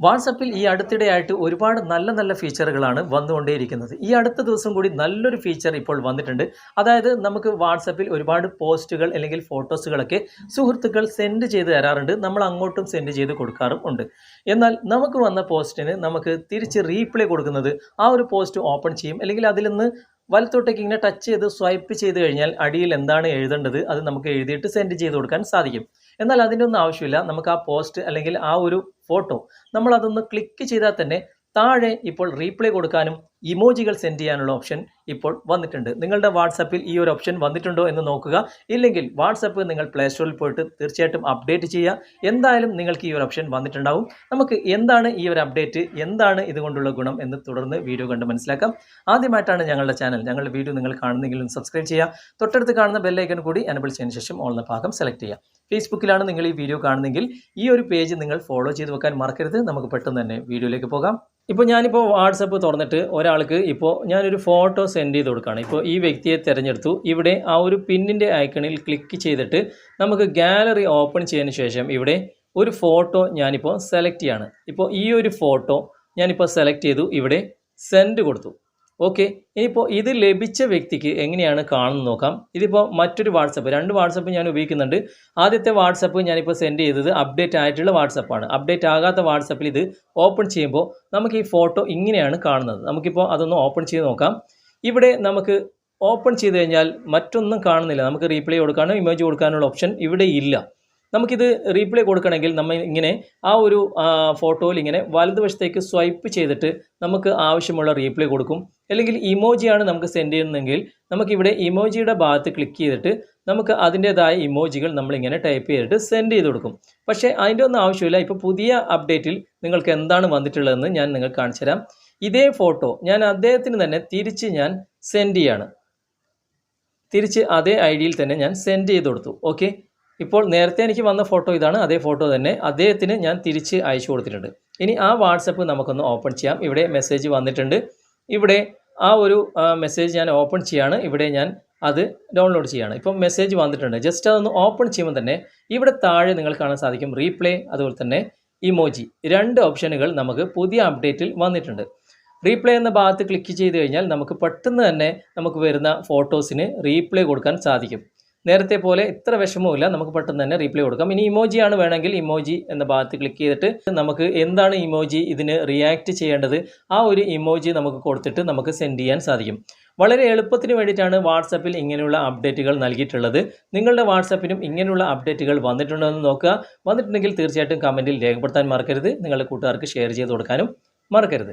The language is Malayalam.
വാട്സപ്പിൽ ഈ അടുത്തിടെയായിട്ട് ഒരുപാട് നല്ല നല്ല ഫീച്ചറുകളാണ് വന്നുകൊണ്ടേയിരിക്കുന്നത്. ഈ അടുത്ത ദിവസം കൂടി നല്ലൊരു ഫീച്ചർ ഇപ്പോൾ വന്നിട്ടുണ്ട്. അതായത് നമുക്ക് വാട്സപ്പിൽ ഒരുപാട് പോസ്റ്റുകൾ അല്ലെങ്കിൽ ഫോട്ടോസുകളൊക്കെ സുഹൃത്തുക്കൾ സെൻഡ് ചെയ്ത് തരാറുണ്ട്. നമ്മൾ അങ്ങോട്ടും സെൻഡ് ചെയ്ത് കൊടുക്കാറും ഉണ്ട്. എന്നാൽ നമുക്ക് വന്ന പോസ്റ്റിന് നമുക്ക് തിരിച്ച് റീപ്ലൈ കൊടുക്കുന്നത് ആ ഒരു പോസ്റ്റ് ഓപ്പൺ ചെയ്യും. അല്ലെങ്കിൽ അതിൽ നിന്ന് വലത്തോട്ടേക്ക് ഇങ്ങനെ ടച്ച് ചെയ്ത് സ്വൈപ്പ് ചെയ്ത് കഴിഞ്ഞാൽ അടിയിൽ എന്താണ് എഴുതേണ്ടത് അത് നമുക്ക് എഴുതിയിട്ട് സെൻഡ് ചെയ്ത് കൊടുക്കാൻ സാധിക്കും. എന്നാൽ അതിന്റെ ഒന്നും ആവശ്യമില്ല. നമുക്ക് ആ പോസ്റ്റ് അല്ലെങ്കിൽ ആ ഒരു ഫോട്ടോ നമ്മൾ അതൊന്ന് ക്ലിക്ക് ചെയ്താൽ തന്നെ താഴെ ഇപ്പോൾ റീപ്ലൈ കൊടുക്കാനും ഇമോജികൾ സെൻഡ് ചെയ്യാനുള്ള ഓപ്ഷൻ ഇപ്പോൾ വന്നിട്ടുണ്ട്. നിങ്ങളുടെ വാട്സപ്പിൽ ഈ ഒരു ഓപ്ഷൻ വന്നിട്ടുണ്ടോ എന്ന് നോക്കുക. ഇല്ലെങ്കിൽ വാട്സപ്പ് നിങ്ങൾ പ്ലേ സ്റ്റോറിൽ പോയിട്ട് തീർച്ചയായിട്ടും അപ്ഡേറ്റ് ചെയ്യുക. എന്തായാലും നിങ്ങൾക്ക് ഈ ഒരു ഓപ്ഷൻ വന്നിട്ടുണ്ടാവും. നമുക്ക് എന്താണ് ഈ ഒരു അപ്ഡേറ്റ് എന്താണ് ഇതുകൊണ്ടുള്ള ഗുണം എന്ന് തുടർന്ന് വീഡിയോ കണ്ട് മനസ്സിലാക്കാം. ആദ്യമായിട്ടാണ് ഞങ്ങളുടെ ചാനൽ ഞങ്ങളുടെ വീഡിയോ നിങ്ങൾ കാണുന്നെങ്കിലും സബ്സ്ക്രൈബ് ചെയ്യുക. തൊട്ടടുത്ത് കാണുന്ന ബെല്ലൈക്കൺ കൂടി എനബിൾ ചെയ്യുന്ന ശേഷം ഓൾ എന്ന ഭാഗം സെലക്ട് ചെയ്യുക. ഫേസ്ബുക്കിലാണ് നിങ്ങൾ ഈ വീഡിയോ കാണുന്നെങ്കിൽ ഈ ഒരു പേജ് നിങ്ങൾ ഫോളോ ചെയ്ത് വെക്കാൻ മറക്കരുത്. നമുക്ക് പെട്ടെന്ന് തന്നെ വീഡിയോയിലേക്ക് പോകാം. ഇപ്പോൾ ഞാനിപ്പോൾ വാട്സപ്പ് തുറന്നിട്ട് ഒരാൾക്ക് ഇപ്പോൾ ഞാനൊരു ഫോട്ടോ സെൻഡ് ചെയ്ത് കൊടുക്കുകയാണ്. ഇപ്പോൾ ഈ വ്യക്തിയെ തിരഞ്ഞെടുത്തു. ഇവിടെ ആ ഒരു പിന്നിന്റെ ഐക്കണിൽ ക്ലിക്ക് ചെയ്തിട്ട് നമുക്ക് ഗാലറി ഓപ്പൺ ചെയ്തതിന് ശേഷം ഇവിടെ ഒരു ഫോട്ടോ ഞാനിപ്പോൾ സെലക്ട് ചെയ്യാണ്. ഇപ്പോൾ ഈ ഒരു ഫോട്ടോ ഞാനിപ്പോൾ സെലക്ട് ചെയ്തു. ഇവിടെ സെൻഡ് കൊടുത്തു. ഓക്കെ ഇനിയിപ്പോൾ ഇത് ലഭിച്ച വ്യക്തിക്ക് എങ്ങനെയാണ് കാണുന്നത് നോക്കാം. ഇതിപ്പോൾ മറ്റൊരു വാട്സപ്പ് രണ്ട് വാട്സപ്പ് ഞാൻ ഉപയോഗിക്കുന്നുണ്ട്. ആദ്യത്തെ വാട്സപ്പ് ഞാനിപ്പോൾ സെൻഡ് ചെയ്തത് അപ്ഡേറ്റ് ആയിട്ടുള്ള വാട്സപ്പാണ് അപ്ഡേറ്റ് ആകാത്ത വാട്സപ്പിൽ ഇത് ഓപ്പൺ ചെയ്യുമ്പോൾ നമുക്ക് ഈ ഫോട്ടോ ഇങ്ങനെയാണ് കാണുന്നത്. നമുക്കിപ്പോൾ അതൊന്ന് ഓപ്പൺ ചെയ്ത് നോക്കാം. ഇവിടെ നമുക്ക് ഓപ്പൺ ചെയ്ത് കഴിഞ്ഞാൽ മറ്റൊന്നും കാണുന്നില്ല. നമുക്ക് റീപ്ലൈ കൊടുക്കാനോ ഇമേജ് കൊടുക്കാനുള്ള ഓപ്ഷൻ ഇവിടെ ഇല്ല. നമുക്കിത് റീപ്ലൈ കൊടുക്കണമെങ്കിൽ നമ്മൾ ഇങ്ങനെ ആ ഒരു ഫോട്ടോയിൽ ഇങ്ങനെ വലതുവശത്തേക്ക് സ്വൈപ്പ് ചെയ്തിട്ട് നമുക്ക് ആവശ്യമുള്ള റീപ്ലൈ കൊടുക്കും. അല്ലെങ്കിൽ ഇമോജിയാണ് നമുക്ക് സെൻഡ് ചെയ്യുന്നതെങ്കിൽ നമുക്കിവിടെ ഇമോജിയുടെ ഭാഗത്ത് ക്ലിക്ക് ചെയ്തിട്ട് നമുക്ക് അതിന്റേതായ ഇമോജികൾ നമ്മളിങ്ങനെ ടൈപ്പ് ചെയ്തിട്ട് സെൻഡ് ചെയ്ത് കൊടുക്കും. പക്ഷേ അതിന്റെ ഒന്നും ആവശ്യമില്ല. ഇപ്പോൾ പുതിയ അപ്ഡേറ്റിൽ നിങ്ങൾക്ക് എന്താണ് വന്നിട്ടുള്ളതെന്ന് ഞാൻ നിങ്ങൾക്ക് കാണിച്ചു തരാം. ഇതേ ഫോട്ടോ ഞാൻ അദ്ദേഹത്തിന് തന്നെ തിരിച്ച് ഞാൻ സെൻഡ് ചെയ്യാണ്. തിരിച്ച് അതേ ഐ ഡിയിൽ തന്നെ ഞാൻ സെൻഡ് ചെയ്ത് കൊടുത്തു. ഓക്കെ ഇപ്പോൾ നേരത്തെ എനിക്ക് വന്ന ഫോട്ടോ ഇതാണ് അതേ ഫോട്ടോ തന്നെ. അദ്ദേഹത്തിന് ഞാൻ തിരിച്ച് അയച്ചു കൊടുത്തിട്ടുണ്ട്. ഇനി ആ വാട്സപ്പ് നമുക്കൊന്ന് ഓപ്പൺ ചെയ്യാം. ഇവിടെ മെസ്സേജ് വന്നിട്ടുണ്ട്. ഇവിടെ ആ ഒരു മെസ്സേജ് ഞാൻ ഓപ്പൺ ചെയ്യാണ്. ഇവിടെ ഞാൻ അത് ഡൗൺലോഡ് ചെയ്യാണ്. ഇപ്പം മെസ്സേജ് വന്നിട്ടുണ്ട്. ജസ്റ്റ് അതൊന്ന് ഓപ്പൺ ചെയ്യുമ്പോൾ തന്നെ ഇവിടെ താഴെ നിങ്ങൾ കാണാൻ സാധിക്കും റീപ്ലേ അതുപോലെ തന്നെ ഇമോജി രണ്ട് ഓപ്ഷനുകൾ നമുക്ക് പുതിയ അപ്ഡേറ്റിൽ വന്നിട്ടുണ്ട്. റീപ്ലേ എന്ന ഭാഗത്ത് ക്ലിക്ക് ചെയ്ത് കഴിഞ്ഞാൽ നമുക്ക് പെട്ടെന്ന് തന്നെ നമുക്ക് വരുന്ന ഫോട്ടോസിന് റീപ്ലേ കൊടുക്കാൻ സാധിക്കും. നേരത്തെ പോലെ ഇത്ര വിഷമവുമില്ല. നമുക്ക് പെട്ടെന്ന് തന്നെ റീപ്ലൈ കൊടുക്കാം. ഇനി ഇമോജി ആണ് വേണമെങ്കിൽ ഇമോജി എന്ന ഭാഗത്ത് ക്ലിക്ക് ചെയ്തിട്ട് നമുക്ക് എന്താണ് ഇമോജി ഇതിന് റിയാക്ട് ചെയ്യേണ്ടത്? ആ ഒരു ഇമോജി നമുക്ക് കൊടുത്തിട്ട് നമുക്ക് സെൻഡ് ചെയ്യാൻ സാധിക്കും. വളരെ എളുപ്പത്തിന് വേണ്ടിയിട്ടാണ് വാട്സപ്പിൽ ഇങ്ങനെയുള്ള അപ്ഡേറ്റുകൾ നൽകിയിട്ടുള്ളത്. നിങ്ങളുടെ വാട്സപ്പിനും ഇങ്ങനെയുള്ള അപ്ഡേറ്റുകൾ വന്നിട്ടുണ്ടോ എന്ന് നോക്കുക. വന്നിട്ടുണ്ടെങ്കിൽ തീർച്ചയായിട്ടും കമന്റിൽ രേഖപ്പെടുത്താൻ മറക്കരുത്. നിങ്ങളുടെ കൂട്ടുകാർക്ക് ഷെയർ ചെയ്ത് കൊടുക്കാനും മറക്കരുത്.